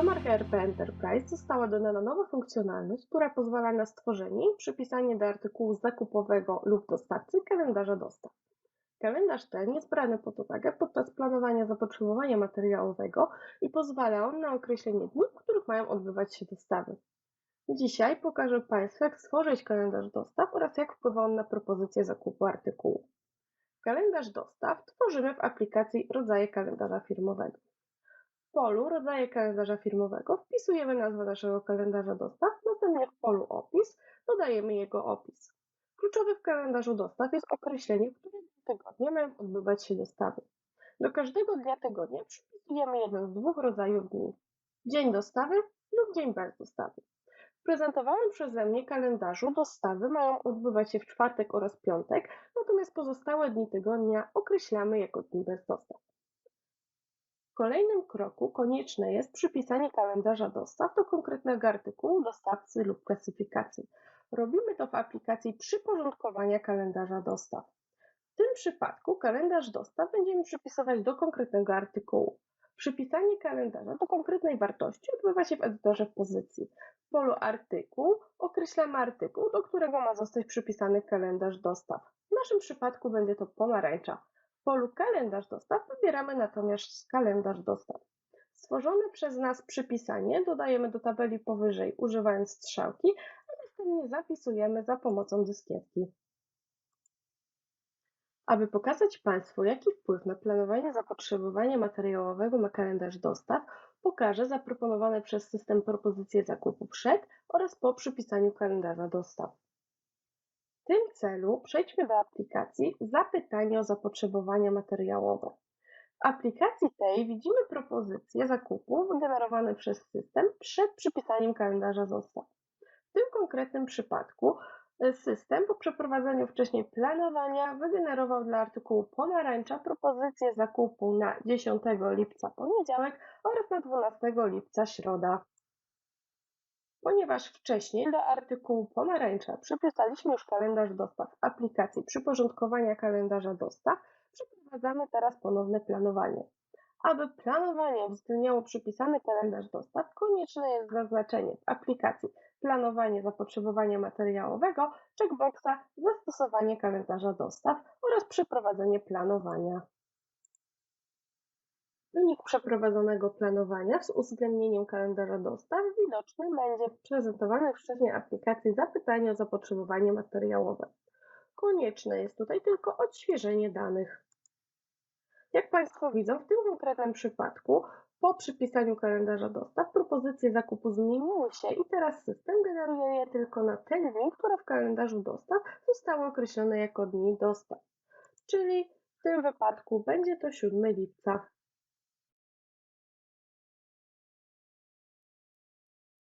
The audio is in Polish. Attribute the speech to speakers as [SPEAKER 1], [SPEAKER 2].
[SPEAKER 1] Comarch ERP Enterprise została dodana nowa funkcjonalność, która pozwala na stworzenie i przypisanie do artykułu zakupowego lub dostawcy kalendarza dostaw. Kalendarz ten jest brany pod uwagę podczas planowania zapotrzebowania materiałowego i pozwala on na określenie dni, w których mają odbywać się dostawy. Dzisiaj pokażę Państwu, jak stworzyć kalendarz dostaw oraz jak wpływa on na propozycję zakupu artykułu. Kalendarz dostaw tworzymy w aplikacji Rodzaje kalendarza firmowego. Polu Rodzaje kalendarza firmowego wpisujemy nazwę naszego kalendarza dostaw, następnie w polu Opis dodajemy jego opis. Kluczowe w kalendarzu dostaw jest określenie, w którym tygodnie mają odbywać się dostawy. Do każdego dnia tygodnia przypisujemy jeden z dwóch rodzajów dni. Dzień dostawy lub dzień bez dostawy. W prezentowanym przeze mnie kalendarzu dostawy mają odbywać się w czwartek oraz piątek, natomiast pozostałe dni tygodnia określamy jako dni bez dostaw. Kolejnym kroku konieczne jest przypisanie kalendarza dostaw do konkretnego artykułu, dostawcy lub klasyfikacji. Robimy to w aplikacji przyporządkowania kalendarza dostaw. W tym przypadku kalendarz dostaw będziemy przypisywać do konkretnego artykułu. Przypisanie kalendarza do konkretnej wartości odbywa się w edytorze pozycji. W polu artykuł określamy artykuł, do którego ma zostać przypisany kalendarz dostaw. W naszym przypadku będzie to pomarańcza. W polu kalendarz dostaw wybieramy natomiast kalendarz dostaw. Stworzone przez nas przypisanie dodajemy do tabeli powyżej używając strzałki, a następnie zapisujemy za pomocą dyskietki. Aby pokazać Państwu, jaki wpływ na planowanie zapotrzebowania materiałowego ma kalendarz dostaw, pokażę zaproponowane przez system propozycje zakupu przed oraz po przypisaniu kalendarza dostaw. W tym celu przejdźmy do aplikacji Zapytanie o zapotrzebowania materiałowe. W aplikacji tej widzimy propozycje zakupu wygenerowane przez system przed przypisaniem kalendarza dostaw. W tym konkretnym przypadku System po przeprowadzeniu wcześniej planowania wygenerował dla artykułu pomarańcza propozycję zakupu na 10 lipca poniedziałek oraz na 12 lipca środa. Ponieważ wcześniej do artykułu pomarańcza przypisaliśmy już kalendarz dostaw aplikacji przyporządkowania kalendarza dostaw, przeprowadzamy teraz ponowne planowanie. Aby planowanie uwzględniało przypisany kalendarz dostaw, konieczne jest zaznaczenie w aplikacji planowanie zapotrzebowania materiałowego, checkboxa zastosowanie kalendarza dostaw oraz przeprowadzenie planowania. Wynik przeprowadzonego planowania z uwzględnieniem kalendarza dostaw widoczny będzie w prezentowanej wcześniej aplikacji zapytanie o zapotrzebowanie materiałowe. Konieczne jest tutaj tylko odświeżenie danych. Jak Państwo widzą, w tym konkretnym przypadku po przypisaniu kalendarza dostaw propozycje zakupu zmieniły się i teraz system generuje je tylko na te dni, które w kalendarzu dostaw zostały określone jako dni dostaw. Czyli w tym wypadku będzie to 7 lipca.